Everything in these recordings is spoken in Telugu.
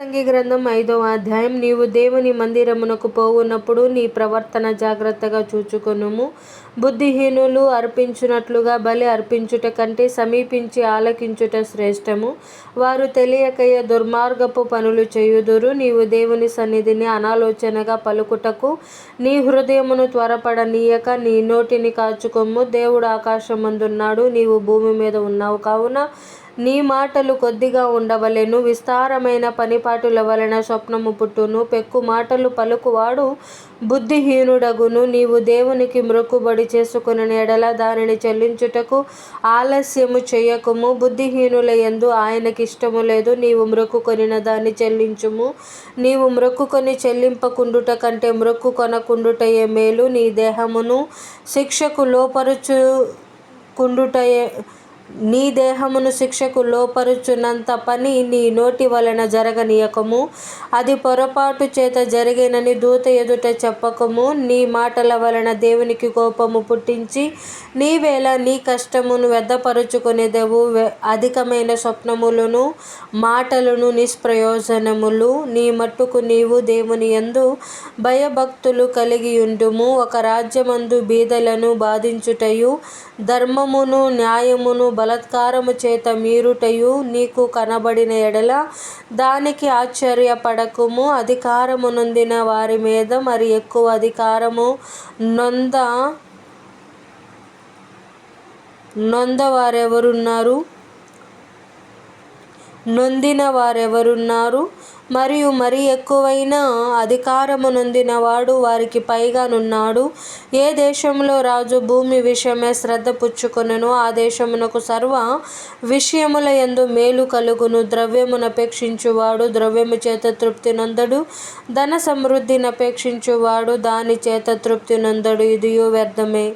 ప్రసంగి గ్రంథం ఐదవ అధ్యాయం. నీవు దేవుని మందిరమునకు పోవునప్పుడు నీ ప్రవర్తన జాగ్రత్తగా చూచుకొనుము. బుద్ధిహీనులు అర్పించునట్లుగా బలి అర్పించుట కంటే సమీపించి ఆలకించుట శ్రేష్టము. వారు తెలియకయ్యే దుర్మార్గపు పనులు చేయుదురు. నీవు దేవుని సన్నిధిని అనాలోచనగా పలుకుటకు నీ హృదయమును త్వరపడనీయక నీ నోటిని కాచుకొమ్ము. దేవుడు ఆకాశమందున్నాడు. నీవు భూమి మీద ఉన్నావు కావున నీ మాటలు కొద్దిగా ఉండవలెను. విస్తారమైన పనిపాటుల వలన స్వప్నము పుట్టును. పెక్కు మాటలు పలుకువాడు బుద్ధిహీనుడగును. నీవు దేవునికి మ్రొక్కుబడి చేసుకుని ఎడల దానిని చెల్లించుటకు ఆలస్యము చేయకుము. బుద్ధిహీనుల ఎందు ఆయనకి ఇష్టము లేదు. నీవు మ్రొక్కుకొనిన దాన్ని చెల్లించుము. నీవు మ్రొక్కుకొని చెల్లింపకుండుట కంటే మ్రొక్కుకొనకుండుటయే మేలు. నీ దేహమును శిక్షకు లోపరుచు కుండుటయే నీ దేహమును శిక్షకు లోపరుచునంత పని నీ నోటి వలన జరగనీయకము. అది పొరపాటు చేత జరిగినని దూత ఎదుట చెప్పకము. నీ మాటల వలన దేవునికి కోపము పుట్టించి నీవేళ నీ కష్టమును వ్యర్థపరుచుకొనేదెవు. అధికమైన స్వప్నములను మాటలను నిష్ప్రయోజనములు. నీ మట్టుకు నీవు దేవుని యందు భయభక్తులు కలిగి ఉండుము ఒక రాజ్యమందు బీదలను బాధించుటయు ధర్మమును న్యాయమును బలాత్కారము చేత మీరుటయు నీకు కనబడిన ఎడల దానికి ఆశ్చర్యపడకుము. అధికారము నొందిన వారి మీద మరి ఎక్కువ అధికారము నొంద నొందవారెవరున్నారు నొందిన వారెవరున్నారు? మరియు మరి ఎక్కువైన అధికారము నొందినవాడు వారికి పైగా నున్నాడు. ఏ దేశంలో రాజు భూమి విషయమై శ్రద్ధ పుచ్చుకొనను ఆ దేశమునకు సర్వ విషయముల యందు మేలు కలుగును. ద్రవ్యమునపేక్షించువాడు ద్రవ్యము చేత తృప్తి నొందడు ధన సమృద్ధినపేక్షించువాడు దాని చేత తృప్తి నొందడు ఇదియు వ్యర్థమే.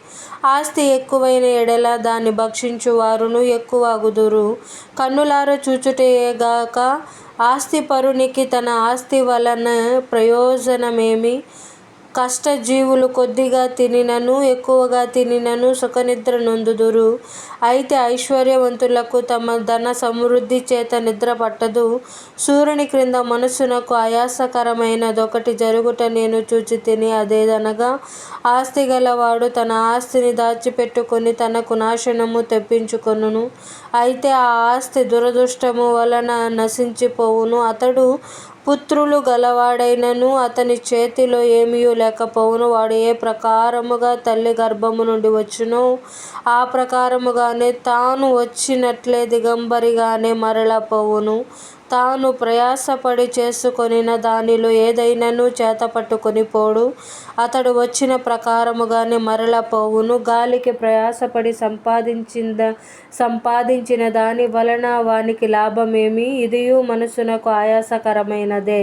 ఆస్తి ఎక్కువైన ఎడల దాన్ని భక్షించువారును ఎక్కువగుదురు కన్నులారా చూచుటయేగాక ఆస్తిపరునికి తన ఆస్తి వలన ప్రయోజనమేమి? కష్టజీవులు కొద్దిగా తినినను ఎక్కువగా తినినను సుఖనిద్ర నొందుదురు. అయితే ఐశ్వర్యవంతులకు తమ ధన సమృద్ధి చేత నిద్ర పట్టదు. సూర్యుని క్రింద మనస్సునకు ఆయాసకరమైనదొకటి జరుగుట నేను చూచి తిని అదేదనగా ఆస్తి గలవాడు తన ఆస్తిని దాచిపెట్టుకొని తనకు నాశనము తెప్పించుకొనును. అయితే ఆ ఆస్తి దురదృష్టము వలన నశించిపోవును. అతడు పుత్రులు గలవాడైనను అతని చేతిలో ఏమీయూ లేకపోవును. వాడు ఏ ప్రకారముగా తల్లి గర్భము నుండి వచ్చునో ఆ ప్రకారముగానే తాను వచ్చినట్లే దిగంబరిగానే మరల పోవును తాను ప్రయాసపడి చేసుకొనిన దానిలో ఏదైనను చేతపట్టుకొని పోడు. అతడు వచ్చిన ప్రకారముగానే మరల పోవును. గాలికి ప్రయాసపడి సంపాదించింద సంపాదించిన దాని వలన వానికి లాభమేమి? ఇదియు మనసునకు ఆయాసకరమైనదే.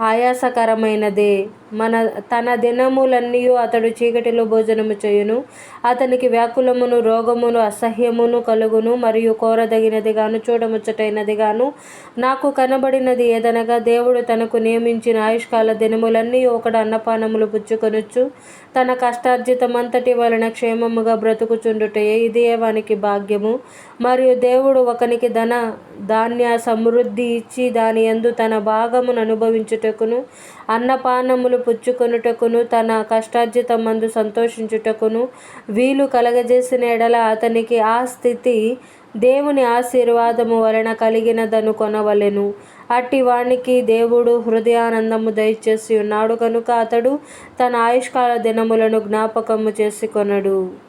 ఆయాసకరమైనదే. మన తన దినములన్నీ అతడు చీకటిలో భోజనము చేయును. అతనికి వ్యాకులమును రోగమును అసహ్యమును కలుగును మరియు కోరదగినది గాను చూడముచ్చటైనది గాను నాకు కనబడినది ఏదనగా దేవుడు తనకు నియమించిన ఆయుష్కాల దినములన్నీ ఒకడు అన్నపానములు పుచ్చుకొనొచ్చు తన కష్టార్జితమంతటి వలన క్షేమముగా బ్రతుకుచుండుటయే. ఇదియే వానికి భాగ్యము. మరియు దేవుడు ఒకనికి ధన ధాన్య సమృద్ధి ఇచ్చి దాని యందు తన భాగమును అనుభవించుటకును అన్నపానములు పుచ్చుకొనుటకును తన కష్టార్జితమందు సంతోషించుటకును వీలు కలగజేసిన ఎడల అతనికి ఆ స్థితి దేవుని ఆశీర్వాదము వలన కలిగినదను కొనవలెను. అట్టి వానికి దేవుడు హృదయానందము దయచేసి ఉన్నాడు. కనుక అతడు తన ఆయుష్కాల దినములను జ్ఞాపకము చేసుకొనడు.